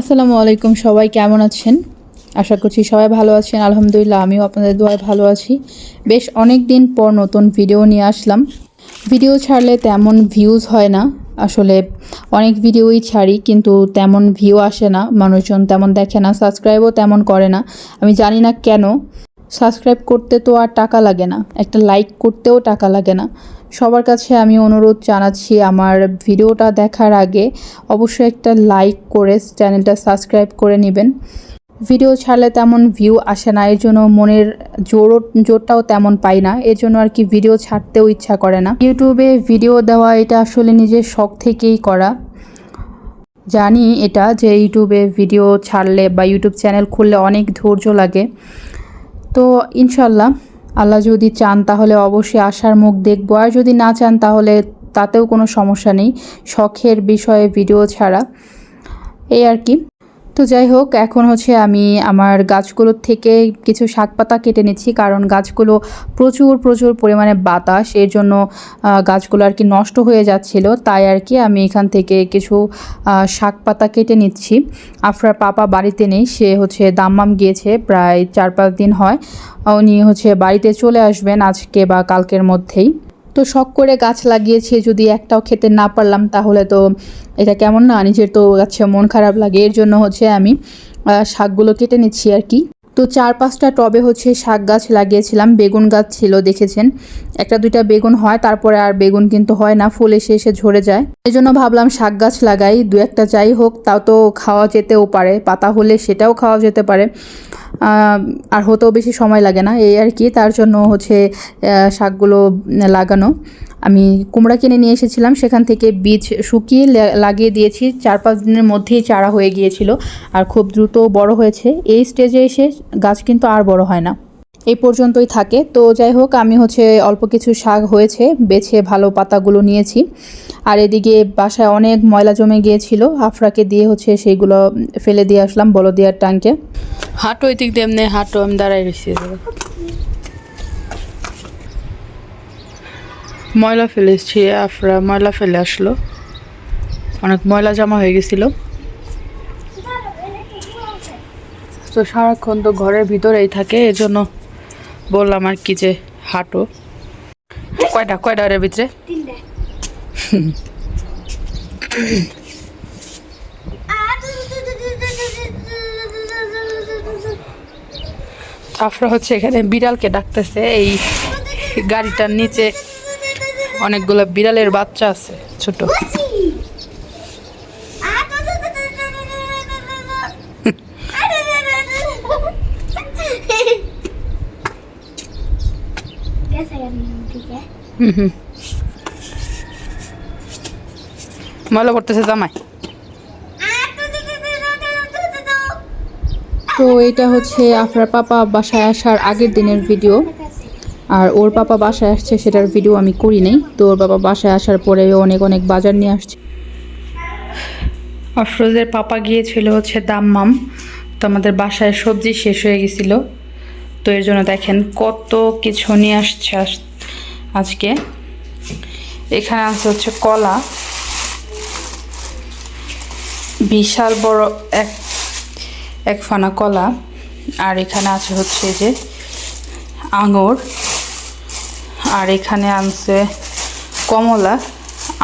আসসালামু আলাইকুম, সবাই কেমন আছেন? আশা করছি সবাই ভালো আছেন। আলহামদুলিল্লাহ, আমিও আপনাদের দোয়ায় ভালো আছি। বেশ অনেক দিন পর নতুন ভিডিও নিয়ে আসলাম। ভিডিও ছাড়লে তেমন ভিউজ হয় না। আসলে অনেক ভিডিওই ছাড়ি, কিন্তু তেমন ভিউ আসে না। মানুষজন তেমন দেখে না সাবস্ক্রাইবও তেমন করে না। আমি জানি না কেন। সাবস্ক্রাইব করতে তো আর টাকা লাগে না। একটা লাইক করতেও টাকা লাগে না। সবার কাছে আমি অনুরোধ জানাচ্ছি আমার ভিডিওটা দেখার আগে অবশ্যই একটা লাইক করে চ্যানেলটা সাবস্ক্রাইব করে নেবেন। ভিডিও ছাড়লে তেমন ভিউ আসে না, এর জন্য মনের জোরও জোরটাও তেমন পাই না, এর জন্য আর কি ভিডিও ছাড়তেও ইচ্ছা করে না। ইউটিউবে ভিডিও দেওয়া এটা আসলে নিজের শখ থেকেই করা। জানি এটা যে ইউটিউবে ভিডিও ছাড়লে বা ইউটিউব চ্যানেল খুললে অনেক ধৈর্য লাগে। তো ইনশাল্লাহ, আল্লাহ যদি চান তাহলে অবশ্যই আশার মুখ দেখব। আর যদি না চান তাহলে তাতেও কোনো সমস্যা নেই। শখের বিষয়ে ভিডিও ছাড়া। এই আর কি। তো যাই হোক, এখন হচ্ছে আমি আমার গাছগুলোর থেকে কিছু শাক পাতা কেটে নিচ্ছি, কারণ গাছগুলো প্রচুর প্রচুর পরিমাণে বাতাস, এর জন্য গাছগুলো আর কি নষ্ট হয়ে যাচ্ছিল, তাই আর কি আমি এখান থেকে কিছু শাক পাতা কেটে নিচ্ছি। আফরার পাপা বাড়িতে নেই, সে হচ্ছে দাম্মাম গিয়েছে, প্রায় চার পাঁচ দিন হয়, উনি হচ্ছে বাড়িতে চলে আসবেন আজকে বা কালকের মধ্যেই। তো শখ করে গাছ লাগিয়েছি, যদি একটাও খেতে না পারলাম তাহলে তো এটা কেমন না, নিজের তো গাছে মন খারাপ লাগে। এর জন্য হচ্ছে আমি শাকগুলো কেটে নিচ্ছি আর কি। তো চার পাঁচটা টবে হচ্ছে শাক গাছ লাগিয়েছিলাম, বেগুন গাছ ছিল দেখেছেন। একটা দুইটা বেগুন হয়, তারপরে আর বেগুন কিন্তু হয় না, ফুল এসে এসে ঝরে যায়। এই জন্য ভাবলাম শাক গাছ লাগাই, দু একটা যাই হোক, তাও তো খাওয়া যেতেও পারে, পাতা হলে সেটাও খাওয়া যেতে পারে। আর হতেও বেশি সময় লাগে না। এই আর কি, তার জন্য হচ্ছে শাকগুলো লাগানো। আমি কুমড়া কিনে নিয়ে এসেছিলাম, সেখান থেকে বীজ শুকিয়ে লাগিয়ে দিয়েছি। চার পাঁচ দিনের মধ্যেই চারা হয়ে গিয়েছিল আর খুব দ্রুত বড় হয়েছে। এই স্টেজে এসে গাছ কিন্তু আর বড় হয় না। এই পর্যন্তই থাকে। তো যাই হোক, আমি হচ্ছে অল্প কিছু শাক হয়েছে, বেছে ভালো পাতাগুলো নিয়েছি। আর এদিকে বাসায় অনেক ময়লা জমে গিয়েছিল। আফরাকে দিয়ে হচ্ছে সেইগুলো ফেলে দিয়ে আসলাম বলদিয়ার টাঙ্কে হাঁটো এদিক দিয়ে এমনি হাঁটো আমি দাঁড়াই রয়েছি ময়লা ফেলে ফেলেছি আফরা ময়লা ফেলে আসলো। অনেক ময়লা জমা হয়ে গেছিল। তো সারাক্ষণ তো ঘরের ভিতরেই থাকে এই জন্য বললাম আর কি যে হাঁটো। কয়টা? কয়টা ওর ভিতরে? আফরা হচ্ছে এখানে বিড়ালকে ডাকতেছে, এই গাড়িটার নিচে অনেকগুলো বিড়ালের বাচ্চা আছে, ছোট। ময়লা করতেছে জামাই। তো এটা হচ্ছে আফরার পাপা বাসায় আসার আগের দিনের ভিডিও। আর ওর পাপা বাসায় আসছে, সেটার ভিডিও আমি করি নাই। তো ওর বাবা বাসায় আসার পরে অনেক অনেক বাজার নিয়ে আসছে। আফরোজের পাপা গিয়েছিল হচ্ছে দাম্মাম। তো আমাদের বাসায় সবজি শেষ হয়ে গেছিল। তো এর জন্য দেখেন কত কিছু নিয়ে আসছে আস- আজকে। এখানে আছে হচ্ছে কলা। বিশাল বড় এক এক ফানা কলা, আর এখানে আছে হচ্ছে যে আঙুর, আর এখানে আনছে কমলা।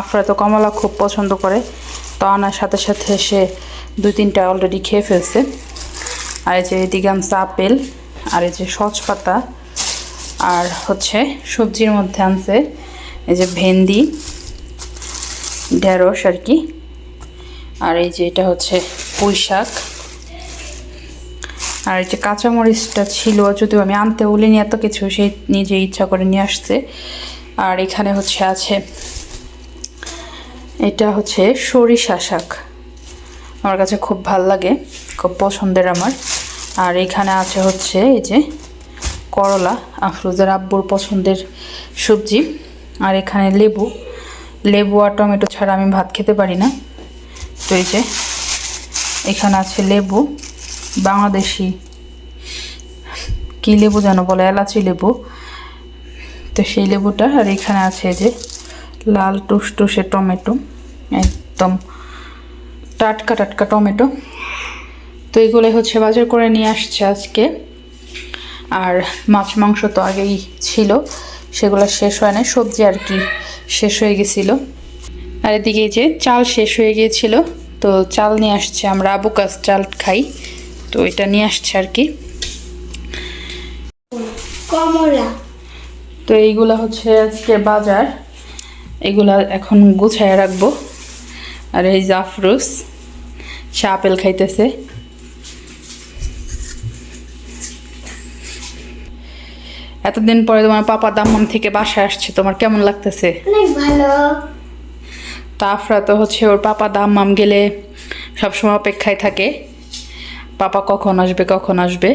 আফরা তো কমলা খুব পছন্দ করে, তো আনার সাথে সাথে সে দুই তিনটা অলরেডি খেয়ে ফেলছে। আর এই যে এদিকে আনছে আপেল, আর এই যে সচ পাতা আর হচ্ছে সবজির মধ্যে আনছে এই যে ভেন্দি ঢেঁড়স আর কি। আর এই যে এটা হচ্ছে পুঁই শাক আর যে কাঁচামরিচটা ছিল, যদিও আমি আনতে বলিনি এত কিছু, সে নিজে ইচ্ছা করে নিয়ে আসছে। আর এখানে হচ্ছে আছে, এটা হচ্ছে সরিষা শাক। আমার কাছে খুব ভালো লাগে, খুব পছন্দের আমার। আর এখানে আছে হচ্ছে এই যে করলা, আফরোজের আব্বুর পছন্দের সবজি। আর এখানে লেবু লেবু আর টমেটো ছাড়া আমি ভাত খেতে পারি না। তো এই যে, এখানে আছে লেবু বাংলাদেশি। কী লেবু যেন বলে, এলাচি লেবু। তো সেই লেবুটা, আর এখানে আছে যে লাল টুসটুসে টমেটো, একদম টাটকা টাটকা টমেটো। তো এগুলোই হচ্ছে বাজার করে নিয়ে আসছে আজকে। আর মাছ মাংস তো আগেই ছিল, সেগুলো শেষ হয় না সবজি আর কি শেষ হয়ে গেছিল। আর এদিকে যে চাল শেষ হয়ে গিয়েছিল, তো চাল নিয়ে আসছে, আমরা আবুকাস চাল খাই। তো এটা নিয়ে আসছে আর কি। কমলা। তো এইগুলা হচ্ছে আজকে বাজার। এগুলা এখন গুছায় রাখব। আর এই জাফরুস সে আপেল খাইতেছে। এতদিন পরে তোমার পাপা দাম্মাম থেকে বাসায় আসছে তোমার কেমন লাগতেছে? অনেক ভালো। তাফরা তো হচ্ছে ওর পাপা দাম্মাম গেলে সবসময় অপেক্ষায় থাকে। পাপা কখন আসবে কখন আসবে?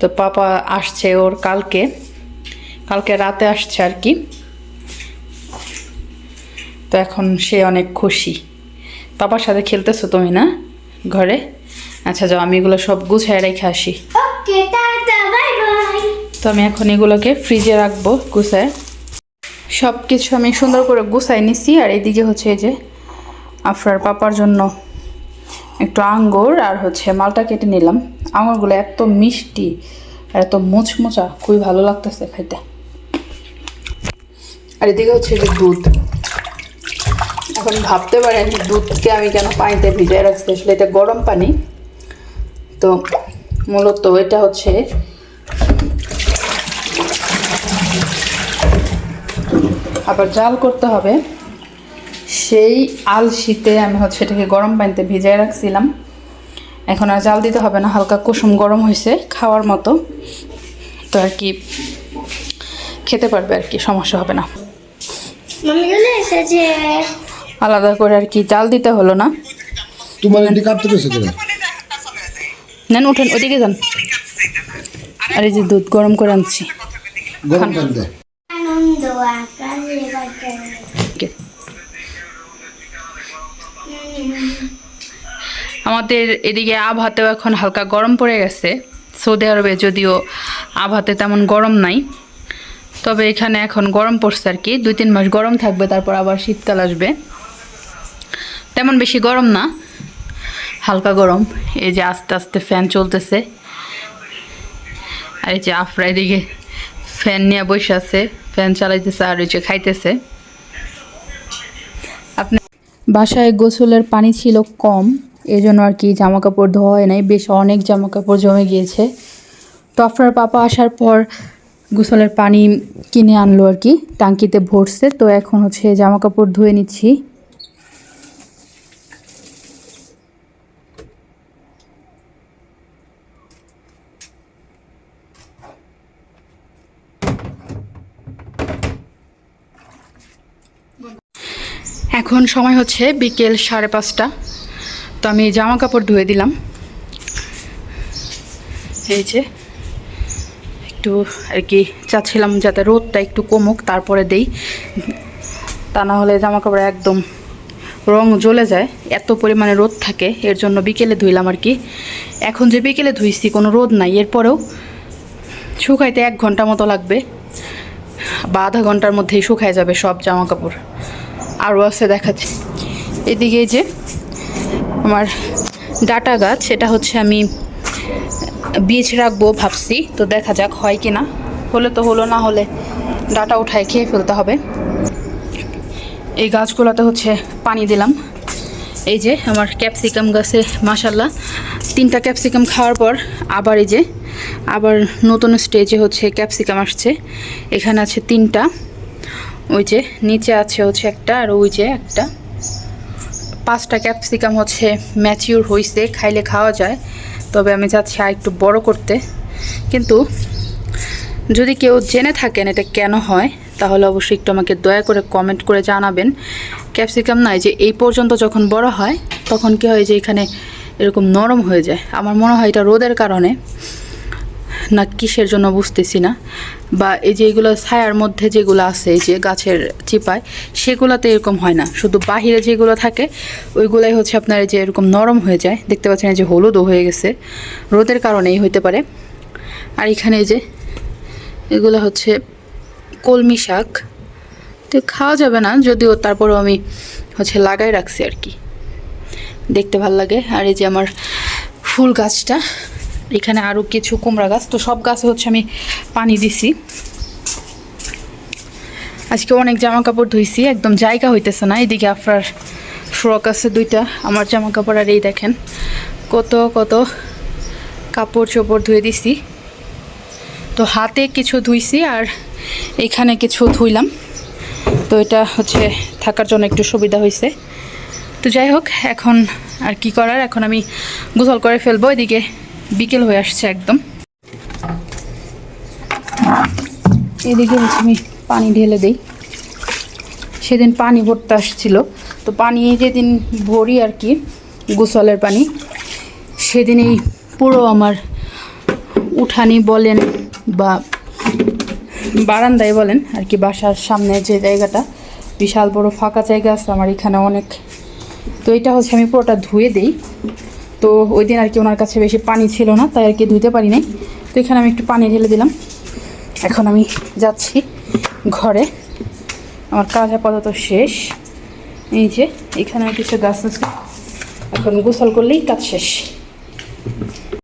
তো পাপা আসছে ওর কালকে। কালকে রাতে আসছে আর কি। তো এখন সে অনেক খুশি। পাপার সাথে খেলতেছো তুমি না ঘরে? আচ্ছা যাও আমি এগুলো সব গুছায় রেখে আসি। তো আমি এখন এগুলোকে ফ্রিজে রাখব গুছায়। সব কিছু আমি সুন্দর করে গুছাই নিছি আর এইদিকে হচ্ছে এই যে আফরার পাপার জন্য একটু আঙ্গুর আর হচ্ছে মালটা কেটে নিলাম। আঙুরগুলো এত মিষ্টি আর এত মুচমুচা, খুবই ভালো লাগতেছে খাইতে। আর এদিকে হচ্ছে যে দুধ। এখন ভাবতে পারেন দুধকে আমি কেন পানিতে ভিজায় রাখছি, আসলে এটা গরম পানি। তো মূলত এটা হচ্ছে আবার জাল করতে হবে। সেই আলশিতে আমি হচ্ছে এটাকে গরম পানিতে ভিজাই রাখছিলাম। এখন আর জাল দিতে হবে না হালকা কুসুম গরম হয়েছে খাওয়ার মতো। তো আর কি খেতে পারবে আর কি সমস্যা হবে না। আলাদা করে আর কি জাল দিতে হলো না। তোমার নেন উঠেন ওইদিকে যান। আর এই যে দুধ গরম করে আনছি। গরম আমাদের এদিকে আবহাতেও এখন হালকা গরম পড়ে গেছে। সৌদি আরবে যদিও আবহাতে তেমন গরম নাই, তবে এখানে এখন গরম পড়ছে আর কি। দুই তিন মাস গরম থাকবে, তারপর আবার শীতকাল আসবে। তেমন বেশি গরম না, হালকা গরম। এই যে আস্তে আস্তে ফ্যান চলতেছে। আর এই যে আফরা এদিকে ফ্যান নিয়ে বসে আছে, ফ্যান চালাইতেছে আর ওই যে খাইতেছে। আপনি বাসায় গোসলের পানি ছিল কম এই জন্য আর কি জামা কাপড় ধোয়া হয় নাই। বেশ অনেক জামা কাপড় জমে গিয়েছে। তো আপনার পাপা আসার পর গোসলের পানি কিনে আনলো আর কি, টাঙ্কিতে ভরছে। তো এখন হচ্ছে জামা কাপড় ধুয়ে নিচ্ছি। এখন সময় হচ্ছে বিকেল সাড়ে পাঁচটা। তো আমি জামা কাপড় ধুয়ে দিলাম। এই যে, একটু আর কি চাচ্ছিলাম যাতে রোদটা একটু কমুক, তারপরে দেই। তা না হলে জামা কাপড় একদম রং জ্বলে যায়, এত পরিমাণে রোদ থাকে, এর জন্য বিকেলে ধুইলাম আর কি। এখন যে বিকেলে ধুইছি, কোনো রোদ নাই, এরপরেও শুকাইতে এক ঘণ্টা মতো লাগবে, বা আধা ঘণ্টার মধ্যেই শুকায় যাবে সব জামা কাপড়। আরও আছে দেখাচ্ছি। এদিকে যে আমার ডাটা গাছ এটা হচ্ছে আমি বীজ রাখব ভাবছি, তো দেখা যাক হয় কি না হলে তো হলো, না হলে ডাটা উঠায় খেয়ে ফেলতে হবে। এই গাছগুলোতে হচ্ছে পানি দিলাম। এই যে আমার ক্যাপসিকাম গাছে মাসাল্লাহ তিনটা ক্যাপসিকাম খাওয়ার পর আবার এই যে, আবার নতুন স্টেজে হচ্ছে ক্যাপসিকাম আসছে। এখানে আছে তিনটা। ওই যে, নিচে আছে হচ্ছে একটা, আর ওই যে একটা। পাঁচটা ক্যাপসিকাম হচ্ছে ম্যাচিউর হয়েছে খাইলে খাওয়া যায়। তবে আমি চাচ্ছি আর একটু বড় করতে। কিন্তু যদি কেউ জেনে থাকেন এটা কেন হয়, তাহলে অবশ্যই একটু আমাকে দয়া করে কমেন্ট করে জানাবেন। ক্যাপসিকাম নয় যে এই পর্যন্ত যখন বড় হয়, তখন কি হয় যে এখানে এরকম নরম হয়ে যায়। আমার মনে হয় এটা রোদের কারণে। না কিসের জন্য বুঝতেছি না। বা এই যে এগুলো ছায়ার মধ্যে যেগুলো আছে, এই যে গাছের চিপায়, সেগুলোতে এরকম হয় না। শুধু বাহিরে যেগুলো থাকে, ওইগুলাই হচ্ছে আপনার এই যে এরকম নরম হয়ে যায়। দেখতে পাচ্ছেন এই যে হলুদও হয়ে গেছে। রোদের কারণেই হইতে পারে। আর এখানে এই যে এগুলো হচ্ছে কলমি শাক। তো খাওয়া যাবে না, যদিও তারপরেও আমি হচ্ছে লাগাই রাখছি আর কি। দেখতে ভালো লাগে। আর এই যে আমার ফুল গাছটা এখানে আরও কিছু কুমড়া গাছ। তো সব গাছে হচ্ছে আমি পানি দিছি। আজকে অনেক জামা কাপড় ধুইছি, একদম জায়গা হইতেছে না। এদিকে আপনার ফ্রক আছে দুইটা, আমার জামা কাপড় আর এই দেখেন। কত কত কাপড় চোপড় ধুয়ে দিছি। তো হাতে কিছু ধুইছি আর এখানে কিছু ধুইলাম। তো এটা হচ্ছে থাকার জন্য একটু সুবিধা হয়েছে তো যাই হোক, এখন আর কি করার? এখন আমি গোসল করে ফেলব। এদিকে বিকেল হয়ে আসছে একদম। এদিকে হচ্ছে আমি পানি ঢেলে দিই। সেদিন পানি ভরতে আসছিল। তো পানি যেদিন ভরি আর কি, গোসলের পানি সেদিনই পুরো আমার উঠানি বলেন বা বারান্দায় বলেন আর কি, বাসার সামনে যে জায়গাটা, বিশাল বড় ফাঁকা জায়গা আছে, আমার এখানে অনেক। তো এটা হচ্ছে আমি পুরোটা ধুয়ে দিই। তো ওই দিন আর কি ওনার কাছে বেশি পানি ছিল না, তাই আর কি ধুইতে পারি নাই। তো এখানে আমি একটু পানি ঢেলে দিলাম। এখন আমি যাচ্ছি ঘরে। আমার কাজ আপাতত শেষ। এই যে এখানে কিছু গাছ আছে এখন গোসল করলেই কাজ শেষ।